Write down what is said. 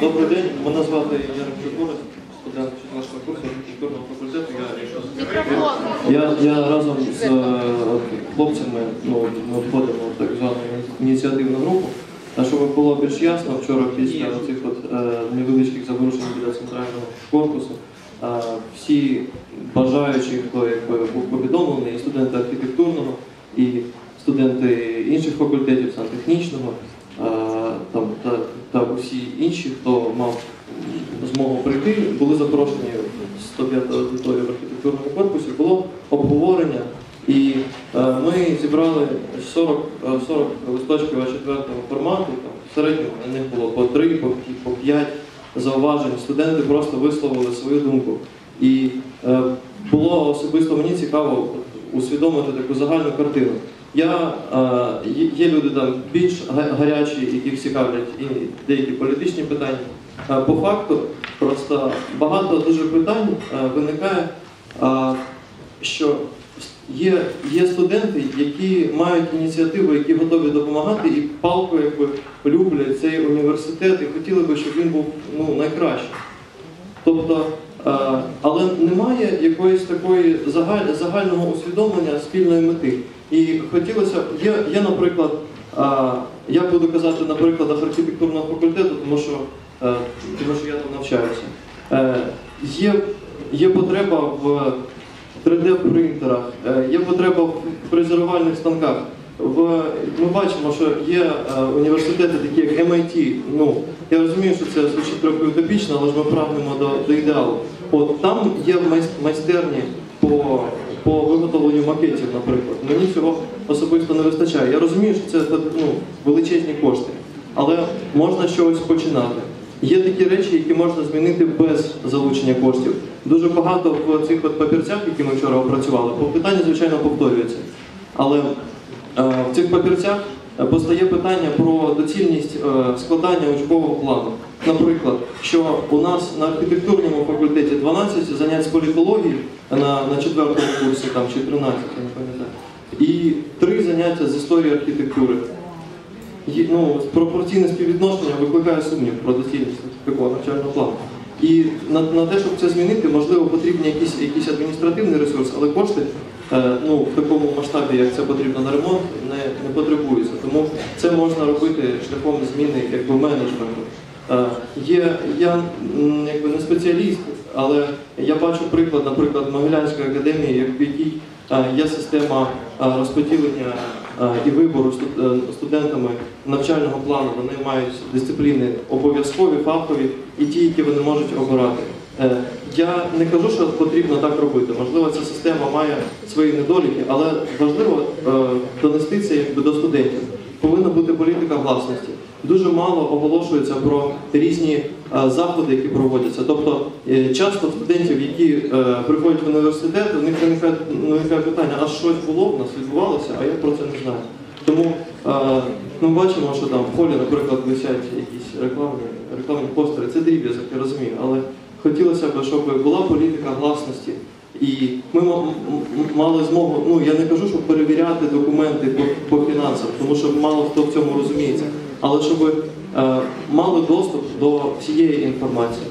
Добрий день, мене звати Яремчук Борис, студент 14 курсу архітектурного факультету. Я, я, я разом з е, хлопцями ну, ми входимо в так звану ініціативну групу. А щоб було більш ясно, вчора після цих от, е, невеличких заворушень біля центрального корпусу, е, всі бажаючі, хто якби, був повідомлений, і студенти архітектурного, і студенти інших факультетів, сантехнічного, е, там, та, та усі інші, хто мав змогу прийти, були запрошені в 105 аудиторію в архітектурному корпусі, було обговорення, і е, ми зібрали 40, е, 40 листочків А4 формату, там, в середньому на них було по 3, по, по 5 зауважень. Студенти просто висловили свою думку. І е, було особисто мені цікаво усвідомити таку загальну картину. Я, е, є- люди там більш гарячі, яких цікавлять і деякі політичні питання. Е, По факту, просто багато дуже питань е, виникає, що є, є студенти, які мають ініціативу, які готові допомагати і палко якби люблять цей університет і хотіли би, щоб він був ну, найкращим. Тобто, але немає якоїсь такої загаль, загального усвідомлення спільної мети. І хотілося б, є, є наприклад, я буду казати на прикладах архітектурного факультету, тому що, е, тому що я там навчаюся. Е, Є, є потреба в 3D-принтерах, е, є потреба в фрезерувальних станках. В, ми бачимо, що є університети, такі як MIT. Ну, я розумію, що це звучить трохи утопічно, але ж ми прагнемо до, до ідеалу. От там є майстерні по, по виготовленню макетів, наприклад. Мені цього особисто не вистачає. Я розумію, що це ну, величезні кошти, але можна чогось починати. Є такі речі, які можна змінити без залучення коштів. Дуже багато в цих от папірцях, які ми вчора опрацювали, питання, звичайно, повторюється. Але е, в цих папірцях е, постає питання про доцільність е, складання учбового плану. Наприклад, що у нас на архітектурному факультеті 12 занять з політології на, на четвертому курсі, там чи 13, я не пам'ятаю, і 3 заняття з історії архітектури. Є- ну, пропорційне співвідношення викликає сумнів про доцільність такого навчального плану. І на, на те, щоб це змінити, можливо, потрібен якийсь, якийсь адміністративний ресурс, але кошти е, ну, в такому масштабі, як це потрібно на ремонт, не, не потребуються. Тому це можна робити шляхом зміни якби, менеджменту. Е, є, я якби не спеціаліст, але я бачу приклад, наприклад, Могилянської академії, в якій е, є система е, розподілення і вибору студентами навчального плану. Вони мають дисципліни обов'язкові, фахові і ті, які вони можуть обирати. Я не кажу, що потрібно так робити. Можливо, ця система має свої недоліки, але важливо донести це якби до студентів. Повинна бути політика власності. Дуже мало оголошується про різні е, заходи, які проводяться. Тобто е, часто студентів, які е, приходять в університет, у них виникає, питання, а щось було в нас відбувалося, а я про це не знаю. Тому ми бачимо, що там в холі, наприклад, висять якісь рекламні, рекламні постери. Це дріб'язок, я розумію, але хотілося б, щоб була політика гласності. І ми мали змогу, ну я не кажу, щоб перевіряти документи по, по фінансам, тому що мало хто в цьому розуміється, але щоб е, мали доступ до всієї інформації.